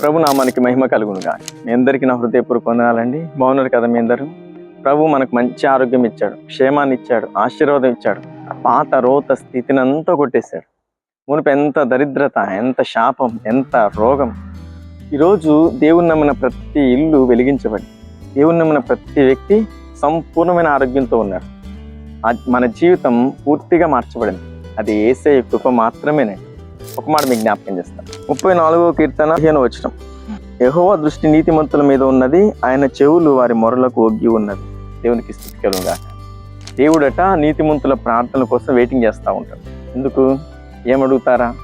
ప్రభు నామానికి మహిమ కలుగునుగా మీ అందరికీ నా హృదయపూర్వక వందనాలండి. బాగున్నారు కదా మీ అందరూ? ప్రభు మనకు మంచి ఆరోగ్యం ఇచ్చాడు క్షేమాన్ని ఇచ్చాడు ఆశీర్వాదం ఇచ్చాడు. పాత రోత స్థితిని అంతా కొట్టేశాడు. మునుపు ఎంత దరిద్రత ఎంత శాపం ఎంత రోగం. ఈరోజు దేవుని నమ్మిన ప్రతి ఇల్లు వెలిగించబడి దేవుని నమ్మిన ప్రతి వ్యక్తి సంపూర్ణమైన ఆరోగ్యంతో ఉన్నాడు. మన జీవితం పూర్తిగా మార్చబడింది. అది ఏసే కృప మాత్రమేనండి. ఒక మాట మీకు జ్ఞాపకం చేస్తాను ముప్పై నాలుగో కీర్తన పదిహేను వచ్చిన యహోవ దృష్టి నీతిమంతుల మీద ఉన్నది ఆయన చెవులు వారి మొరలకు ఒగ్గి ఉన్నది దేవునికి స్థితికలుగా దేవుడట నీతిమంతుల ప్రార్థనల కోసం వెయిటింగ్ చేస్తూ ఉంటాడు. ఎందుకు? ఏమడుగుతారా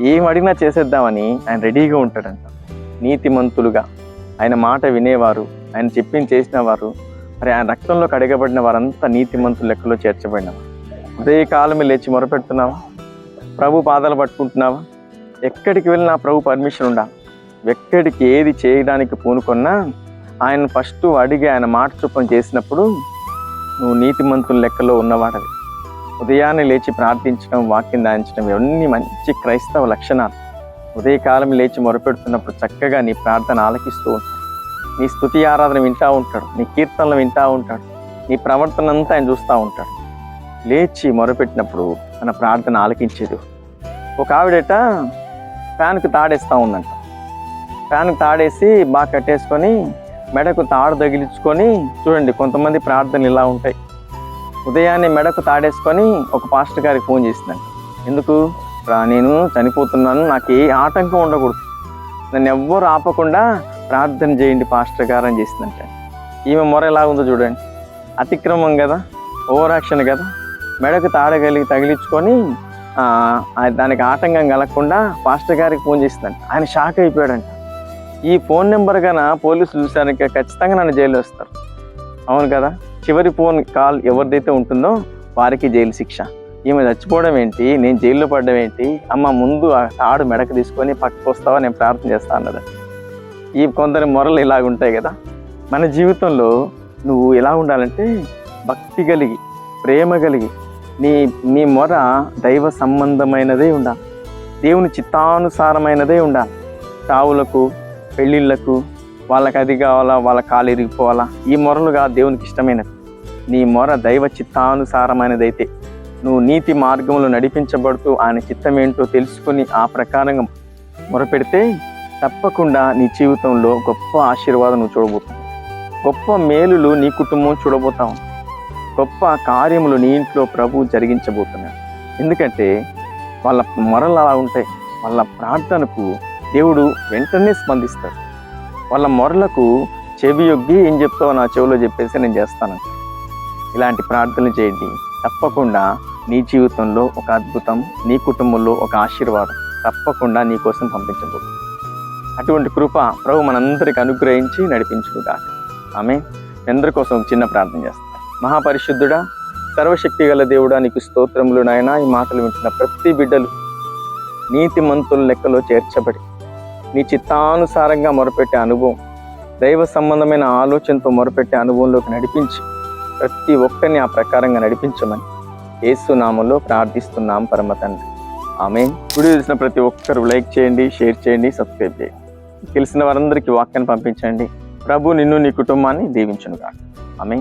ఏం అడిగినా చేసేద్దామని ఆయన రెడీగా ఉంటాడంట. నీతిమంతులుగా. ఆయన మాట వినేవారు ఆయన చెప్పింది చేసిన వారు. మరి ఆయన రక్తంలో కడగబడిన వారంతా నీతిమంతుల లెక్కలో చేర్చబడిన ఉదయ కాలమే లేచి మొరపెడుతున్నావా? ప్రభు పాదాలు పట్టుకుంటున్నావా? ఎక్కడికి వెళ్ళినా ప్రభు పర్మిషన్ ఉండాలి. ఎక్కడికి ఏది చేయడానికి పూనుకున్నా ఆయన ఫస్ట్ అడిగి ఆయన మాట చొప్పున చేసినప్పుడు నువ్వు నీతిమంతుల లెక్కలో ఉన్నవాడవి. ఉదయాన్నే లేచి ప్రార్థించడం వాక్యం దాయించడం ఇవన్నీ మంచి క్రైస్తవ లక్షణాలు. ఉదయకాలం లేచి మొరపెడుతున్నప్పుడు చక్కగా నీ ప్రార్థన ఆలకిస్తూ ఉంటాడు. నీ స్థుతి ఆరాధన వింటూ ఉంటాడు. నీ కీర్తనలు వింటూ ఉంటాడు. నీ ప్రవర్తన అంతా ఆయన చూస్తూ ఉంటాడు. లేచి మొరపెట్టినప్పుడు మన ప్రార్థన ఆలకించేది ఒక ఆవిడట ఫ్యాన్కి తాడేస్తూ ఉందంట. ఫ్యాన్కి తాడేసి బాగా కట్టేసుకొని మెడకు తాడు తగిలించుకొని చూడండి కొంతమంది ప్రార్థనలు ఇలా ఉంటాయి. ఉదయాన్నే మెడకు తాడేసుకొని ఒక పాస్టర్ గారికి ఫోన్ చేసిందంట. ఎందుకు? "రా, నేను చనిపోతున్నాను నాకు ఏ ఆటంకం ఉండకూడదు. నన్ను ఎవ్వరు ఆపకుండా ప్రార్థన చేయండి పాస్టర్ గారు అని చేసిందంట. ఈమె మొర ఎలా ఉందో చూడండి. అతిక్రమం కదా ఓవరాక్షన్ కదా. మెడకు తాడగలిగి తగిలించుకొని దానికి ఆటంకం కలగకుండా పాస్టర్ గారికి ఫోన్ చేసిందంట ఆయన షాక్ అయిపోయాడంట. ఈ ఫోన్ నెంబర్ కన్నా పోలీసులు చూసానికి ఖచ్చితంగా నన్ను జైలు వస్తారు. అవును కదా? చివరి ఫోన్ కాల్ ఎవరిదైతే ఉంటుందో వారికి జైలు శిక్ష. ఈమె చచ్చిపోవడం ఏంటి? నేను జైల్లో పడడం ఏంటి? అమ్మ ముందు ఆ తాడు మెడకు తీసుకొని పక్కకు వస్తావా? నేను ప్రార్థన చేస్తా అన్నది. ఈ కొందరి మొరలు ఇలాగ ఉంటాయి కదా? మన జీవితంలో నువ్వు ఎలా ఉండాలంటే భక్తి కలిగి ప్రేమ కలిగి నీ నీ మొర దైవ సంబంధమైనదే ఉండాలి దేవుని చిత్తానుసారమైనదే ఉండాలి చావులకు పెళ్ళిళ్ళకు వాళ్ళకి అది కావాలా వాళ్ళ కాలు ఇరిగిపోవాలా? ఈ మొరలుగా దేవునికి ఇష్టమైనది నీ మొర దైవ చిత్తానుసారమైనదైతే నువ్వు నీతి మార్గంలో నడిపించబడుతూ ఆయన చిత్తం ఏంటో తెలుసుకుని ఆ ప్రకారంగా మొరపెడితే తప్పకుండా నీ జీవితంలో గొప్ప ఆశీర్వాదం నువ్వు చూడబోతావు. గొప్ప మేలులు నీ కుటుంబం చూడబోతావు. గొప్ప కార్యములు నీ ఇంట్లో ప్రభు జరిగించబోతున్నాడు ఎందుకంటే వాళ్ళ మొరలు అలా ఉంటాయి. వాళ్ళ ప్రార్థనకు దేవుడు వెంటనే స్పందిస్తాడు. వాళ్ళ మొరలకు చెవి యొగ్గి ఏం చెప్తావో నా చెవిలో చెప్పేసి నేను చేస్తాను. ఇలాంటి ప్రార్థనలు చేయండి. తప్పకుండా నీ జీవితంలో ఒక అద్భుతం నీ కుటుంబంలో ఒక ఆశీర్వాదం తప్పకుండా నీ కోసం పంపించబోతుంది. అటువంటి కృప ప్రభు మనందరికి అనుగ్రహించి నడిపించుగా ఆమె అందరి కోసం చిన్న ప్రార్థన చేస్తాను మహాపరిశుద్ధుడా సర్వశక్తి గల దేవుడా నీకు స్తోత్రములు నాయన. ఈ మాటలు వింటున్న ప్రతి బిడ్డలు నీతి మంతుల లెక్కలో చేర్చబడి నీ చిత్తానుసారంగా మొరపెట్టే అనుభవం దైవ సంబంధమైన ఆలోచనతో మొరపెట్టే అనుభవంలోకి నడిపించి ప్రతి ఒక్కరిని ఆ ప్రకారంగా నడిపించమని యేసునామంలో ప్రార్థిస్తున్నాం పరమ తండ్రి. ఆమె వీడియో తెలిసిన ప్రతి ఒక్కరు లైక్ చేయండి షేర్ చేయండి సబ్స్క్రైబ్ చేయండి. తెలిసిన వారందరికీ వాక్యాన్ని పంపించండి. ప్రభు నిన్ను నీ కుటుంబాన్ని దీవించునుగా ఆమె